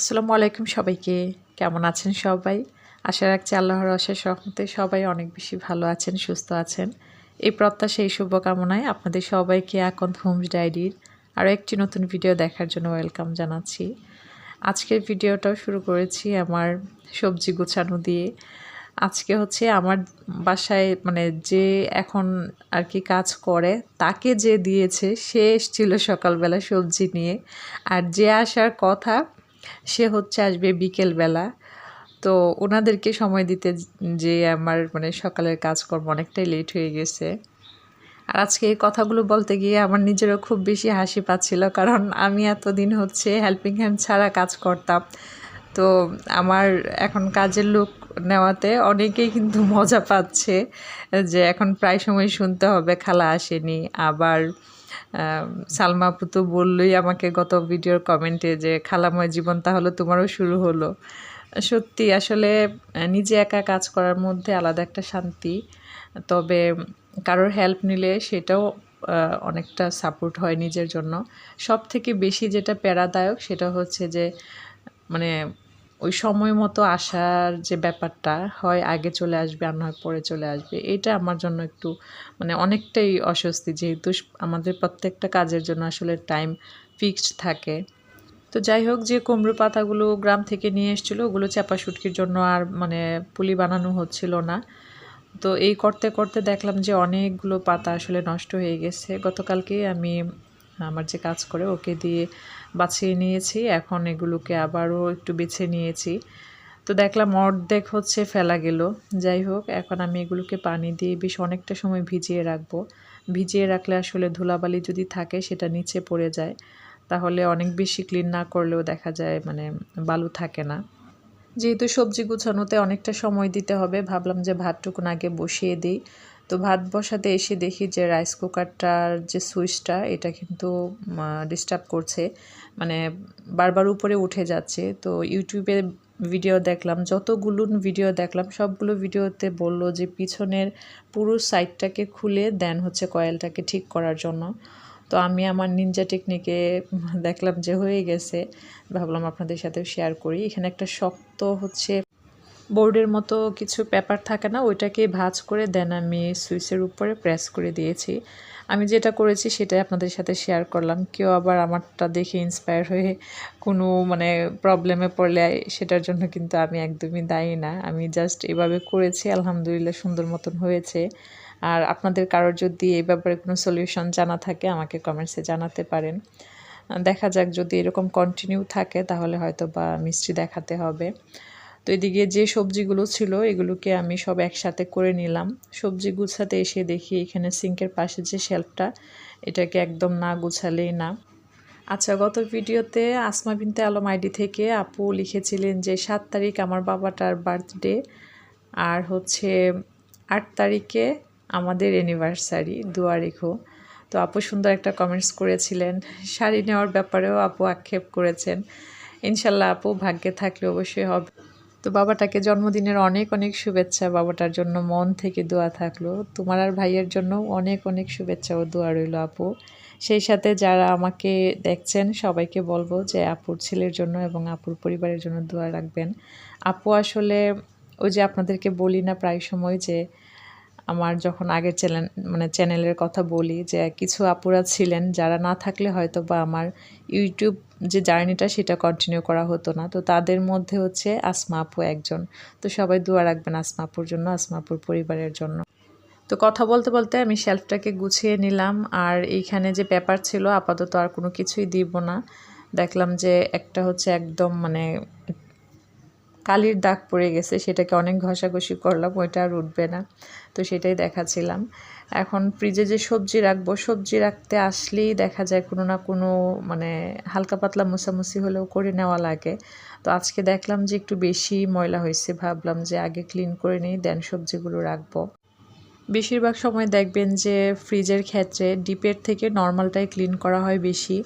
আসসালামু আলাইকুম সবাইকে। কেমন আছেন সবাই? আশা রাখছি আল্লাহর অশেষ রহমতে সবাই অনেক বেশি ভালো আছেন, সুস্থ আছেন। এই প্রত্যাশা, এই শুভকামনায় আপনাদের সবাইকে এখন হোমস ডায়েরির আরও একটি নতুন ভিডিও দেখার জন্য ওয়েলকাম জানাচ্ছি। আজকের ভিডিওটাও শুরু করেছি আমার সবজি গোছানো দিয়ে। আজকে হচ্ছে আমার বাসায় মানে যে এখন আর কি কাজ করে, তাকে যে দিয়েছে, সে এসেছিল সকালবেলা সবজি নিয়ে। আর যে আসার কথা সে হচ্ছে আসবে বিকেলবেলা। তো ওনাদেরকে সময় দিতে যে আমার মানে সকালের কাজকর্ম অনেকটাই লেট হয়ে গেছে। আর আজকে এই কথাগুলো বলতে গিয়ে আমার নিজেরও খুব বেশি হাসি পাচ্ছিল কারণ আমি এতদিন হচ্ছে হেল্পিং হ্যান্ড ছাড়া কাজ করতাম। তো আমার এখন কাজের লোক নেওয়াতে অনেকেই কিন্তু মজা পাচ্ছে যে এখন প্রায় সময় শুনতে হবে, খালা আসেনি। আবার সালমা আপু তো বললোই আমাকে গত ভিডিওর কমেন্টে যে, খালাময় জীবন তাহলে তোমারও শুরু হলো। সত্যি আসলে নিজে একা কাজ করার মধ্যে আলাদা একটা শান্তি। তবে কারোর হেল্প নিলে সেটাও অনেকটা সাপোর্ট হয় নিজের জন্য। সব থেকে বেশি যেটা প্যারাদায়ক সেটা হচ্ছে যে মানে ওই সময় মতো আসার যে ব্যাপারটা হয়, আগে চলে আসবে, আর নয় পরে চলে আসবে, এটা আমার জন্য একটু মানে অনেকটাই অস্বস্তি যেহেতু আমাদের প্রত্যেকটা কাজের জন্য আসলে টাইম ফিক্সড থাকে। তো যাই হোক, যে কুমড়ো পাতাগুলো গ্রাম থেকে নিয়ে এসেছিল, ওগুলো চাপা শুটকির জন্য আর মানে পুলি বানানো হচ্ছিল না। তো এই করতে করতে দেখলাম যে অনেকগুলো পাতা আসলে নষ্ট হয়ে গেছে। গতকালকে আমি আমার যে কাজ করে ওকে দিয়ে বাছিয়ে নিয়েছি। এখন এগুলোকে আবারও একটু বেছে নিয়েছি। তো দেখলাম অর্ধেক হচ্ছে ফেলা গেল। যাই হোক, এখন আমি এগুলোকে পানি দিয়ে বেশ অনেকটা সময় ভিজিয়ে রাখব। ভিজিয়ে রাখলে আসলে ধুলাবালি যদি থাকে, সেটা নিচে পড়ে যায়। তাহলে অনেক বেশি ক্লিন না করলেও দেখা যায় মানে বালু থাকে না। যেহেতু সবজি গুছানোতে অনেকটা সময় দিতে হবে, ভাবলাম যে ভাতটুকুন আগে বসিয়ে দিই। তো ভাত বসাতে এসে দেখি যে রাইস কুকারটার যে সুইচটা এটা কিন্তু ডিস্টার্ব করছে। মানে বারবার উপরে উঠে যাচ্ছে। তো ইউটিউবে ভিডিও দেখলাম, যতগুলো ভিডিও দেখলাম, সবগুলো ভিডিওতে বলল যে পিছনের পুরো সাইডটাকে খুলে দেন হচ্ছে কয়েলটাকে ঠিক করার জন্য। তো আমি আমার নিনজা টেকনিকে দেখলাম যে হয়ে গেছে। ভাবলাম আপনাদের সাথে শেয়ার করি। এখানে একটা শক্ত হচ্ছে বোর্ডের মতো কিছু পেপার থাকে না, ওইটাকে ভাজ করে দেন আমি সুইচের উপরে প্রেস করে দিয়েছি। আমি যেটা করেছি সেটাই আপনাদের সাথে শেয়ার করলাম। কেউ আবার আমারটা দেখে ইন্সপায়ার হয়ে কোনো মানে প্রবলেমে পড়লে সেটার জন্য কিন্তু আমি একদমই দায়ী না। আমি জাস্ট এভাবে করেছি, আলহামদুলিল্লাহ সুন্দর মতন হয়েছে। আর আপনাদের কারোর যদি এই ব্যাপারে কোনো সলিউশন জানা থাকে, আমাকে কমেন্টসে জানাতে পারেন। দেখা যাক যদি এরকম কন্টিনিউ থাকে, তাহলে হয়তো বা মিষ্টি দেখাতে হবে। তো এদিকে যে সবজিগুলো ছিল, এগুলোকে আমি সব একসাথে করে নিলাম। সবজি গুছাতে এসে দেখি এখানে সিঙ্কের পাশে যে শেলফটা, এটাকে একদম না গুছালেই না। আচ্ছা গত ভিডিওতে আসমা বিনতে আলম আইডি থেকে আপু লিখেছিলেন যে, সাত তারিখ আমার বাবাটার বার্থডে আর হচ্ছে আট তারিখে আমাদের অ্যানিভার্সারি, দোয়া রেখো। তো আপু সুন্দর একটা কমেন্টস করেছিলেন। শাড়ি নেওয়ার ব্যাপারেও আপু আক্ষেপ করেছেন। ইনশাল্লাহ আপু ভাগ্যে থাকলে অবশ্যই হবে। তো বাবাটাকে জন্মদিনের অনেক অনেক শুভেচ্ছা। বাবাটার জন্য মন থেকে দোয়া থাকল। তোমার আর ভাইয়ের জন্য অনেক অনেক শুভেচ্ছা ও দোয়া রইল আপু। সেই সাথে যারা আমাকে দেখছেন, সবাইকে বলব যে আপুর ছেলের জন্য এবং আপুর পরিবারের জন্য দোয়া রাখবেন। আপু আসলে ওই যে আপনাদেরকে বলি না প্রায় সময় যে আমার যখন আগের চ্যানেল মানে চ্যানেলের কথা বলি যে কিছু আপুরা ছিলেন যারা না থাকলে হয়তো বা আমার ইউটিউব যে জার্নিটা সেটা কন্টিনিউ করা হতো না। তো তাদের মধ্যে হচ্ছে আসমা আপু একজন। তো সবাই দোয়া রাখবেন আসমা আপুর জন্য, আসমা আপুর পরিবারের জন্য। তো কথা বলতে বলতে আমি শেলফটাকে গুছিয়ে নিলাম আর এইখানে যে পেপার ছিল, আপাতত আর কোনো কিছুই দিব না। দেখলাম যে একটা হচ্ছে একদম মানে কালির দাগ পড়ে গেছে, সেটাকে অনেক ঘষাঘষি করলাম, ওইটা আর উঠবে না। তো সেটাই দেখাচ্ছিলাম। এখন ফ্রিজে যে সবজি রাখব, সবজি রাখতে আসলেই দেখা যায় কোনো না কোনো মানে হালকা পাতলা মুসামুসি হলেও করে নেওয়া লাগে। তো আজকে দেখলাম যে একটু বেশি ময়লা হয়েছে, ভাবলাম যে আগে ক্লিন করে নিই, দেন সবজিগুলো রাখব। বেশিরভাগ সময় দেখবেন যে ফ্রিজের ক্ষেত্রে ডিপের থেকে নর্মালটাই ক্লিন করা হয় বেশি,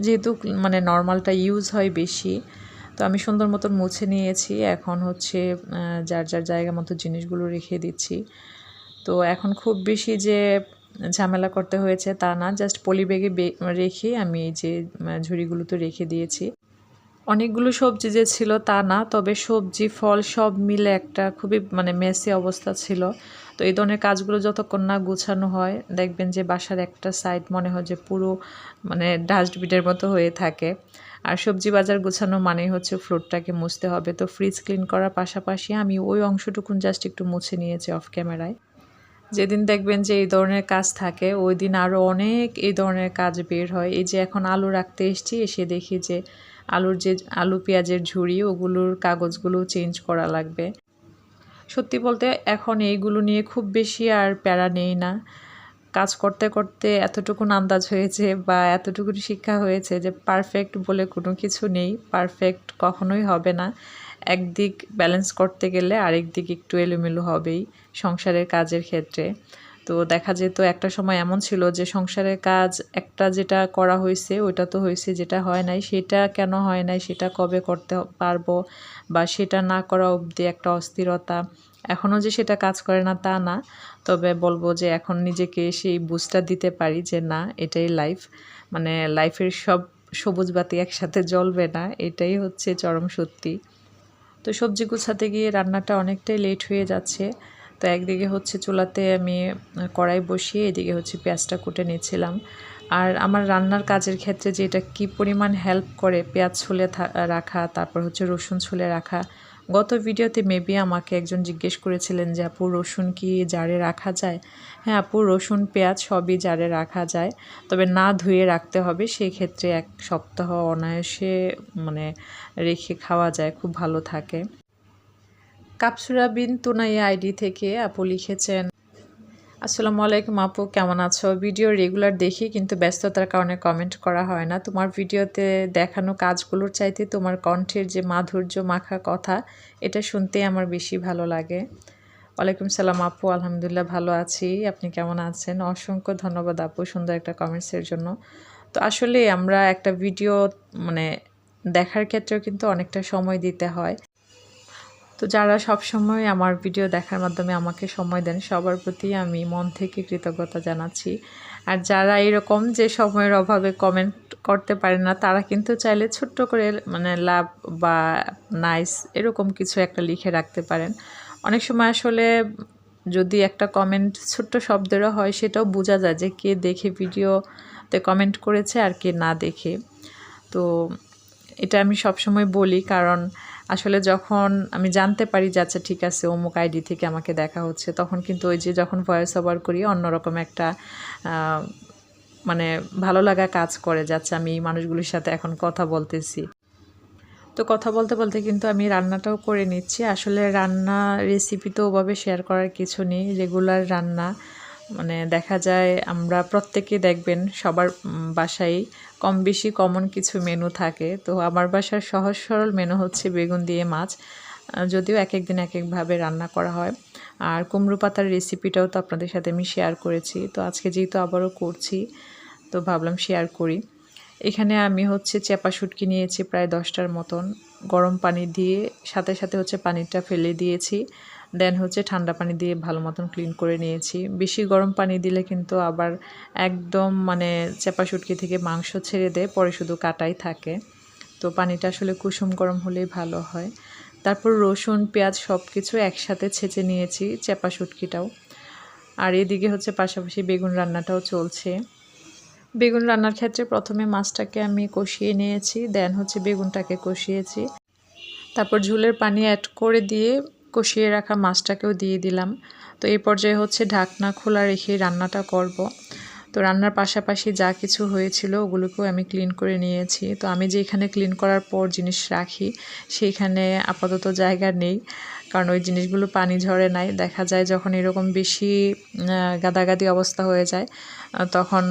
যেহেতু মানে নর্মালটা ইউজ হয় বেশি। তো আমি সুন্দর মতন মুছে নিয়েছি। এখন হচ্ছে যার যার জায়গা মতো জিনিসগুলো রেখে দিচ্ছি। তো এখন খুব বেশি যে ঝামেলা করতে হয়েছে তা না জাস্ট পলি ব্যাগে রেখে আমি এই যে ঝুড়িগুলো তো রেখে দিয়েছি। অনেকগুলো সবজি যে ছিল তা না, তবে সবজি, ফল সব মিলে একটা খুবই মানে মেসি অবস্থা ছিল। তো এই ধরনের কাজগুলো যতক্ষণ না গুছানো হয়, দেখবেন যে বাসার একটা সাইড মনে হয় যে পুরো মানে ডাস্টবিনের মতো হয়ে থাকে। আর সবজি বাজার গুছানো মানেই হচ্ছে ফ্লোরটাকে মুছতে হবে। তো ফ্রিজ ক্লিন করার পাশাপাশি আমি ওই অংশটুকুন জাস্ট একটু মুছে নিয়েছি অফ ক্যামেরায় যেদিন দেখবেন যে এই ধরনের কাজ থাকে, ওই দিন আরও অনেক এই ধরনের কাজ বের হয়। এই যে এখন আলু রাখতে এসেছি, এসে দেখি যে আলুর যে আলু, পেঁয়াজের ঝুড়ি, ওগুলোর কাগজগুলো চেঞ্জ করা লাগবে। সত্যি বলতে এখন এইগুলো নিয়ে খুব বেশি আর প্যারা নেই না। কাজ করতে করতে এতটুকুন আন্দাজ হয়েছে বা এতটুকুন শিক্ষা হয়েছে যে পারফেক্ট বলে কোনো কিছু নেই পারফেক্ট কখনোই হবে না। একদিক ব্যালেন্স করতে গেলে আরেক দিক একটু এলোমেলো হবেই সংসারের কাজের ক্ষেত্রে। তো দেখা যেত একটা সময় এমন ছিল যে সংসারের কাজ একটা যেটা করা হয়েছে, ওইটা তো হয়েছে যেটা হয় নাই, সেটা কেন হয় নাই, সেটা কবে করতে পারব বা সেটা না করা অবধি একটা অস্থিরতা। এখনও যে সেটা কাজ করে না তা না, তবে বলব যে এখন নিজেকে সেই বুস্টার দিতে পারি যে না, এটাই লাইফ মানে লাইফের সব সবুজ বাতি একসাথে জ্বলবে না, এটাই হচ্ছে চরম সত্যি। তো সবজি গুছাতে গিয়ে রান্নাটা অনেকটাই লেট হয়ে যাচ্ছে। তো একদিকে হচ্ছে চুলাতে আমি কড়াই বসিয়ে এদিকে হচ্ছে পেঁয়াজটা কুটে নিয়েছিলাম। আর আমার রান্নার কাজের ক্ষেত্রে যে এটা কী পরিমাণ হেল্প করে, পেঁয়াজ ছুলে রাখা, তারপর হচ্ছে রসুন ছুলে রাখা। গত ভিডিওতে মেবি আমাকে একজন জিজ্ঞেস করেছিলেন যে, আপু, রসুন কি জারে রাখা যায়? হ্যাঁ আপু, রসুন, পেঁয়াজ সবই জারে রাখা যায়। তবে না ধুয়ে রাখতে হবে সেই ক্ষেত্রে এক সপ্তাহ অনায়াসে মানে রেখে খাওয়া যায়, খুব ভালো থাকে। কাপসুরা বিন তুনাই আইডি থেকে আপু লিখেছেন, আসসালামু আলাইকুম আপু, কেমন আছো? ভিডিও রেগুলার দেখি, কিন্তু ব্যস্ততার কারণে কমেন্ট করা হয় না। তোমার ভিডিওতে দেখানো কাজগুলোর চাইতে তোমার কণ্ঠের যে মাধুর্য মাখা কথা, এটা শুনতে আমার বেশি ভালো লাগে। ওয়ালাইকুম সালাম আপু, আলহামদুলিল্লাহ ভালো আছি। আপনি কেমন আছেন? অসংখ্য ধন্যবাদ আপু সুন্দর একটা কমেন্টসের জন্য। তো আসলে আমরা একটা ভিডিও মানে দেখার ক্ষেত্রেও কিন্তু অনেকটা সময় দিতে হয়। তো যারা সব সময় আমার ভিডিও দেখার মাধ্যমে আমাকে সময় দেন, সবার প্রতি আমি মন থেকে কৃতজ্ঞতা জানাচ্ছি। আর যারা এরকম যে সময়ের অভাবে কমেন্ট করতে পারে না, তারা কিন্তু চাইলে ছোট্ট করে মানে লাভ বা নাইস এরকম কিছু একটা লিখে রাখতে পারেন। অনেক সময় আসলে যদি একটা কমেন্ট ছোট্ট শব্দেরও হয়, সেটাও বোঝা যায় যে কে দেখে ভিডিওতে কমেন্ট করেছে আর কে না দেখে। তো এটা আমি সবসময় বলি কারণ আসলে যখন আমি জানতে পারি যে আচ্ছা ঠিক আছে, অমুক আইডি থেকে আমাকে দেখা হচ্ছে, তখন কিন্তু ওই যে যখন ভয়েস ওভার করি অন্যরকম একটা মানে ভালো লাগা কাজ করে যাচ্ছে আমি এই মানুষগুলির সাথে এখন কথা বলতেছি। তো কথা বলতে বলতে কিন্তু আমি রান্নাটাও করে নিচ্ছি। আসলে রান্না রেসিপি তো ওভাবে শেয়ার করার কিছু নেই রেগুলার রান্না। মানে দেখা যায় আমরা প্রত্যেকে দেখবেন সবার বাসায় কম বেশি কমন কিছু মেনু থাকে। তো আমার বাসার সহজ সরল মেনু হচ্ছে বেগুন দিয়ে মাছ। যদিও এক এক দিন এক একভাবে রান্না করা হয়। আর কুমড়ো পাতার রেসিপিটাও তো আপনাদের সাথে আমি শেয়ার করেছি। তো আজকে যেহেতু আবারও করছি, তো ভাবলাম শেয়ার করি। এখানে আমি হচ্ছে চেপা শুটকি নিয়েছি প্রায় দশটার মতন। গরম পানি দিয়ে সাথে সাথে হচ্ছে পানিটা ফেলে দিয়েছি। দেন হচ্ছে ঠান্ডা পানি দিয়ে ভালো মতন ক্লিন করে নিয়েছি। বেশি গরম পানি দিলে কিন্তু আবার একদম মানে চেপা শুটকি থেকে মাংস ছেড়ে দেয় পরে শুধু কাটাই থাকে। তো পানিটা আসলে কুসুম গরম হলেই ভালো হয়। তারপর রসুন, পেঁয়াজ সব কিছু একসাথে ছেঁচে নিয়েছি চেপা শুটকিটাও। আর এদিকে হচ্ছে পাশাপাশি বেগুন রান্নাটাও চলছে। বেগুন রান্নার ক্ষেত্রে প্রথমে মাছটাকে আমি কষিয়ে নিয়েছি, দেন হচ্ছে বেগুনটাকে কষিয়েছি। তারপর ঝুলের পানি অ্যাড করে দিয়ে কষিয়ে রাখা মাছটাকেও দিয়ে দিলাম। তো এই পর্যায়ে হচ্ছে ঢাকনা খোলা রেখে রান্নাটা করব। তো রান্নার পাশাপাশি যা কিছু হয়েছিল ওগুলোকেও আমি ক্লিন করে নিয়েছি। তো আমি যেখানে ক্লিন করার পর জিনিস রাখি, সেইখানে আপাতত জায়গা নেই। কারণ ওই জিনিসগুলো পানি ঝরে নাই। দেখা যায় যখন এরকম বেশি গাদাগাদি অবস্থা হয়ে যায় তখন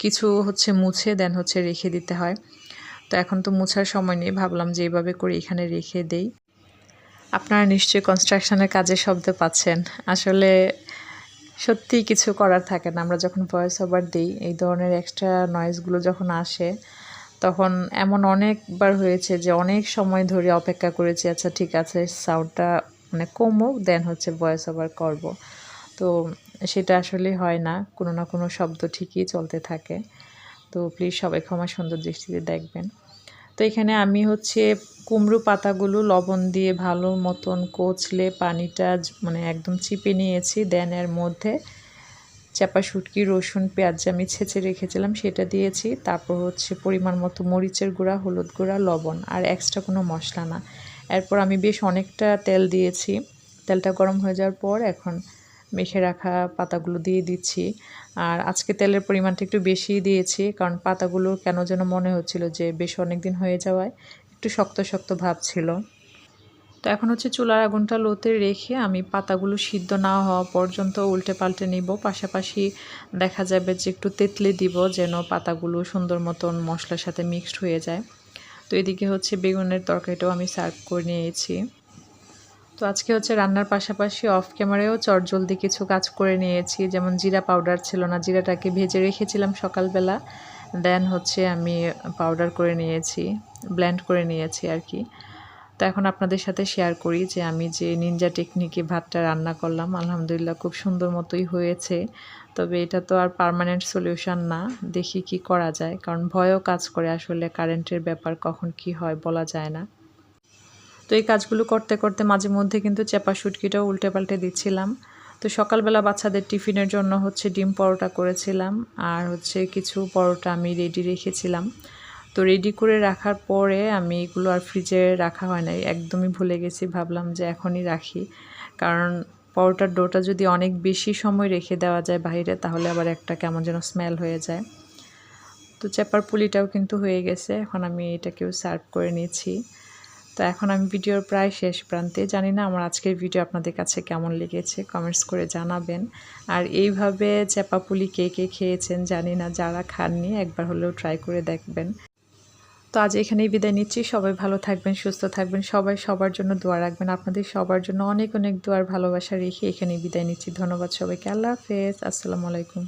কিছু হচ্ছে মুছে দেন হচ্ছে রেখে দিতে হয়। তো এখন তো মুছার সময় নেই। ভাবলাম যে এইভাবে করে এখানে রেখে দেই। আপনারা নিশ্চয়ই কনস্ট্রাকশনের কাজে শব্দ পাচ্ছেন। আসলে সত্যি কিছু করার থাকে না। আমরা যখন ভয়েস ওভার দিই, এই ধরনের এক্সট্রা নয়েজগুলো যখন আসে, তখন এমন অনেকবার হয়েছে যে অনেক সময় ধরে অপেক্ষা করেছি আচ্ছা ঠিক আছে সাউন্ডটা মানে কমুক দেন হচ্ছে ভয়েস ওভার করব। তো সেটা আসলে হয় না। কোনো না কোনো শব্দ ঠিকই চলতে থাকে। তো প্লিজ সবাই ক্ষমা সুন্দর দৃষ্টিতে দেখবেন। তো এখানে আমি হচ্ছে কুমড়ো পাতাগুলো লবণ দিয়ে ভালো মতন কচলে পানিটা মানে একদম চিপে নিয়েছি। দেন এর মধ্যে চাপা শুটকি, রসুন, পেঁয়াজ আমি ছেঁচে রেখেছিলাম সেটা দিয়েছি। তারপর হচ্ছে পরিমাণ মতো মরিচের গুঁড়া, হলুদ গুঁড়া, লবণ আর এক্সট্রা কোনো মশলা না। এরপর আমি বেশ অনেকটা তেল দিয়েছি। তেলটা গরম হয়ে যাওয়ার পর এখন মেখে রাখা পাতাগুলো দিয়ে দিচ্ছি। আর আজকে তেলের পরিমাণটা একটু বেশিই দিয়েছি, কারণ পাতাগুলো কেন যেন মনে হচ্ছিল যে বেশ অনেক দিন হয়ে যাওয়ায় একটু শক্ত শক্ত ভাব ছিল। তো এখন হচ্ছে চুলার আগুনটা লোতে রেখে আমি পাতাগুলো সিদ্ধ না হওয়া পর্যন্ত উল্টে পাল্টে নিব। পাশাপাশি দেখা যাবে যে একটু তেতলে দিব যেন পাতাগুলো সুন্দর মতন মশলার সাথে মিক্সড হয়ে যায়। তো এদিকে হচ্ছে বেগুনের তরকারিটাও আমি সার্ভ করে নিয়েছি। তো আজকে হচ্ছে রান্নার পাশাপাশি অফ ক্যামেরায়ও চটজলদি কিছু কাজ করে নিয়েছি। যেমন জিরা পাউডার ছিল না, জিরাটাকে ভেজে রেখেছিলাম সকালবেলা। দেন হচ্ছে আমি পাউডার করে নিয়েছি ব্ল্যান্ড করে নিয়েছি আর কি। তো এখন আপনাদের সাথে শেয়ার করি যে আমি যে নিনজা টেকনিকে ভাতটা রান্না করলাম, আলহামদুলিল্লাহ খুব সুন্দর মতোই হয়েছে। তবে এটা তো আর পার্মানেন্ট সলিউশন না, দেখি কি করা যায়। কারণ ভয়ও কাজ করে আসলে কারেন্টের ব্যাপার কখন কি হয় বলা যায় না। তো এই কাজগুলো করতে করতে মাঝে মধ্যে কিন্তু চেপা শুটকিটাও উল্টে পাল্টে দিচ্ছিলাম। তো সকালবেলা বাচ্চাদের টিফিনের জন্য হচ্ছে ডিম পরোটা করেছিলাম আর হচ্ছে কিছু পরোটা আমি রেডি রেখেছিলাম। তো রেডি করে রাখার পরে আমি এগুলো আর ফ্রিজে রাখা হয় নাই, একদমই ভুলে গেছি, ভাবলাম যে এখনই রাখি। কারণ পরোটার ডোটা যদি অনেক বেশি সময় রেখে দেওয়া যায় বাইরে, তাহলে আবার একটা কেমন যেন স্মেল হয়ে যায়। তো চেপার পুলিটাও কিন্তু হয়ে গেছে, এখন আমি এটাকেও সার্ভ করে নিয়েছি তো এখন আমি ভিডিওর প্রায় শেষ প্রান্তে। জানি না আমার আজকের ভিডিও আপনাদের কাছে কেমন লেগেছে কমেন্টস করে জানাবেন। আর এইভাবে চেপা পুলি কে কে খেয়েছেন জানি না, যারা খাননি একবার হলেও ট্রাই করে দেখবেন। তো আজ এখানেই বিদায় নিচ্ছি, সবাই ভালো থাকবেন, সুস্থ থাকবেন, সবাই সবার জন্য দোয়া রাখবেন, আপনাদের সবার জন্য অনেক অনেক দোয়ার ভালোবাসা রেখে এখানেই বিদায় নিচ্ছি। ধন্যবাদ সবাইকে, আল্লাহ হাফেজ, আসসালামু আলাইকুম।